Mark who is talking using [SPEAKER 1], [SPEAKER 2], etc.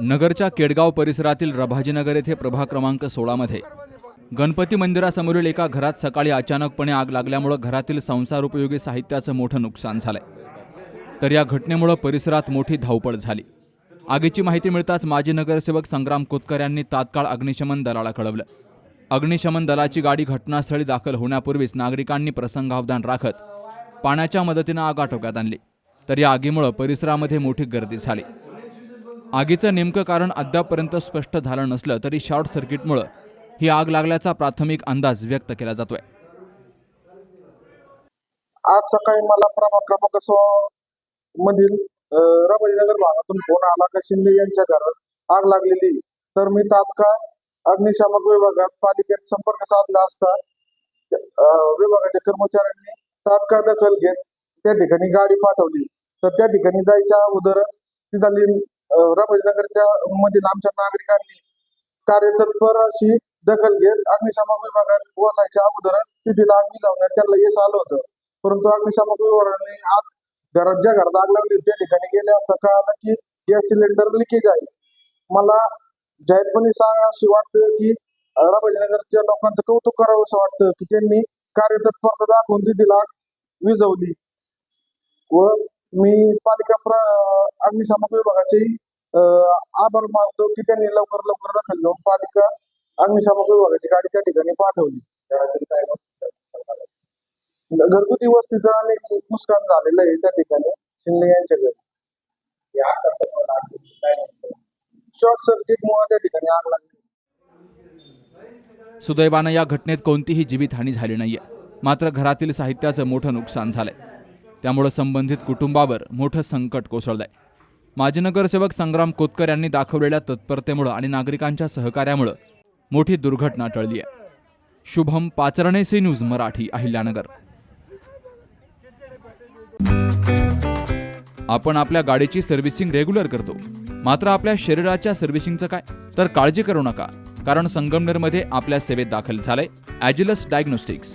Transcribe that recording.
[SPEAKER 1] नगरच्या केडगाव परिसरातील रभाजीनगर येथे प्रभाग क्रमांक सोळामध्ये गणपती मंदिरासमोरील एका घरात सकाळी अचानकपणे आग लागल्यामुळं घरातील संसार उपयोगी साहित्याचं मोठं नुकसान झालंय. तर या घटनेमुळं परिसरात मोठी धावपळ झाली. आगीची माहिती मिळताच माजी नगरसेवक संग्राम कोतकर यांनी तात्काळ अग्निशमन दलाला कळवलं. अग्निशमन दलाची गाडी घटनास्थळी दाखल होण्यापूर्वीच नागरिकांनी प्रसंगावधान राखत पाण्याच्या मदतीनं आग आटोक्यात आणली. तर या आगीमुळं परिसरामध्ये मोठी गर्दी झाली. आगीचं नेमकं कारण अद्यापपर्यंत स्पष्ट झालं नसलं तरी शॉर्ट सर्किटमुळं ही आग लागल्याचा प्राथमिक अंदाज व्यक्त केला जातोय.
[SPEAKER 2] आज सकाळी मला प्रभाग क्रमांक सोळा मधील रबाजीनगर भागातून फोन आला का शिंदे यांच्या घरात आग लागलेली तर मी तात्काळ अग्निशामक विभागात पालिकेत संपर्क साधला असता विभागाच्या कर्मचाऱ्यांनी तात्काळ दखल घेत त्या ठिकाणी गाडी पाठवली. तर त्या ठिकाणी जायच्या अगोदरच तिथली रमेशनगरच्या म्हणजे मधील आमच्या नागरिकांनी कार्यतत्पर अशी दखल घेत अग्निशामक विभागात पोहोचायच्या अगोदर तिथील आग विझवण्यात त्यांना यश आलं होतं. परंतु अग्निशामक विभागाने आत घरात ज्या घरात आग लागली. त्या ठिकाणी गेले असं कळालं की गॅस सिलेंडर लिकेज आहे. मला जाहीरपणे अशी वाटतं की रमेशनगरच्या लोकांचं कौतुक करावं असं वाटतं की त्यांनी कार्यतत्परता दाखवून तिथील आग विझवली व मी पालिका प्र अग्निशामक विभागाचे आभार मानतो की त्यांनी लवकर लवकर दखल घेऊन पालिका अग्निशामक विभागाची गाडी त्या ठिकाणी पाठवली. घरगुती वस्तीचं अनेक नुकसान झालेलं आहे त्या ठिकाणी शिंदे यांच्या घरी. शॉर्ट सर्किट मुळे त्या ठिकाणी आग लागली.
[SPEAKER 1] सुदैवानं या घटनेत कोणतीही जीवितहानी झाली नाहीये. मात्र घरातील साहित्याचं मोठं नुकसान झालंय. त्यामुळं संबंधित कुटुंबावर मोठं संकट कोसळलंय. माजी नगरसेवक संग्राम कोतकर यांनी दाखवलेल्या तत्परतेमुळं आणि नागरिकांच्या सहकार्यामुळं मोठी दुर्घटना टळली आहे. Shubham Pacharne C news Marathi Ahilyanagar. आपण आपल्या गाडीची सर्व्हिसिंग रेग्युलर करतो. मात्र आपल्या शरीराच्या सर्व्हिसिंगचं काय? तर काळजी करू नका कारण संगमनेरमध्ये आपल्या सेवेत दाखल झालंय Agilus diagnostics.